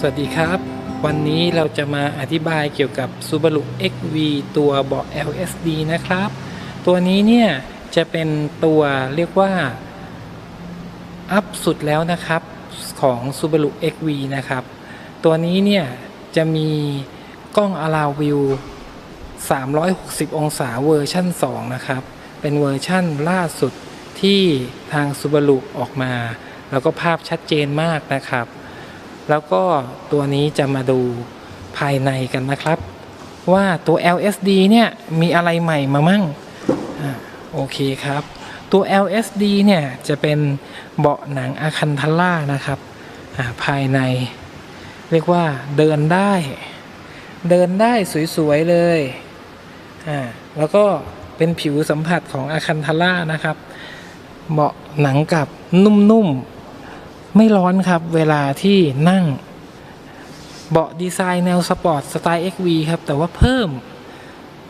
สวัสดีครับ วันนี้เราจะมาอธิบายเกี่ยวกับ Subaru XV ตัวเบาะ LSD นะครับ ตัวนี้เนี่ยจะเป็นตัวเรียกว่า อัพสุดแล้วนะครับของ Subaru XV นะครับ ตัวนี้เนี่ยจะมีกล้อง Allow View 360 องศาเวอร์ชั่น 2 นะครับ เป็นเวอร์ชั่นล่าสุดที่ทาง Subaru ออกมา แล้วก็ภาพชัดเจนมากนะครับ แล้วก็ตัวนี้จะมาดูภายในกันนะครับ ว่าตัว LSD เนี่ยมีอะไรใหม่มามั่งอโอเคครับ ตัว LSD เนี่ยจะเป็นเบาะหนังอาคันทาร่านะครับภายใน เรียกว่าเดินได้ เดินได้สวยๆเลยอ่าแล้วก็เป็นผิวสัมผัสของอาคันทาร่านะครับ เบาะหนังกับนุ่มๆ ไม่ร้อนครับ เวลาที่นั่งเบาะดีไซน์แนวสปอร์ตสไตล์ XV ครับ แต่ว่าเพิ่ม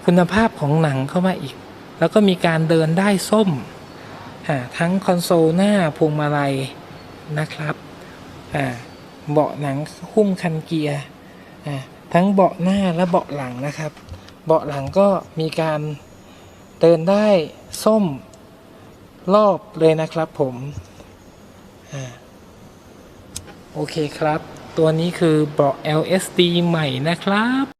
คุณภาพของหนังเข้ามาอีก แล้วก็มีการเดินได้ส้ม ทั้งคอนโซลหน้าพวงมาลัยนะครับเบาะหนังหุ้มคันเกียร์ทั้งเบาะหน้าและเบาะหลังนะครับ เบาะหลังก็มีการเดินได้ส้มรอบเลยนะครับผม อ่า โอเคครับ ตัวนี้คือเบาะ LSD ใหม่นะครับ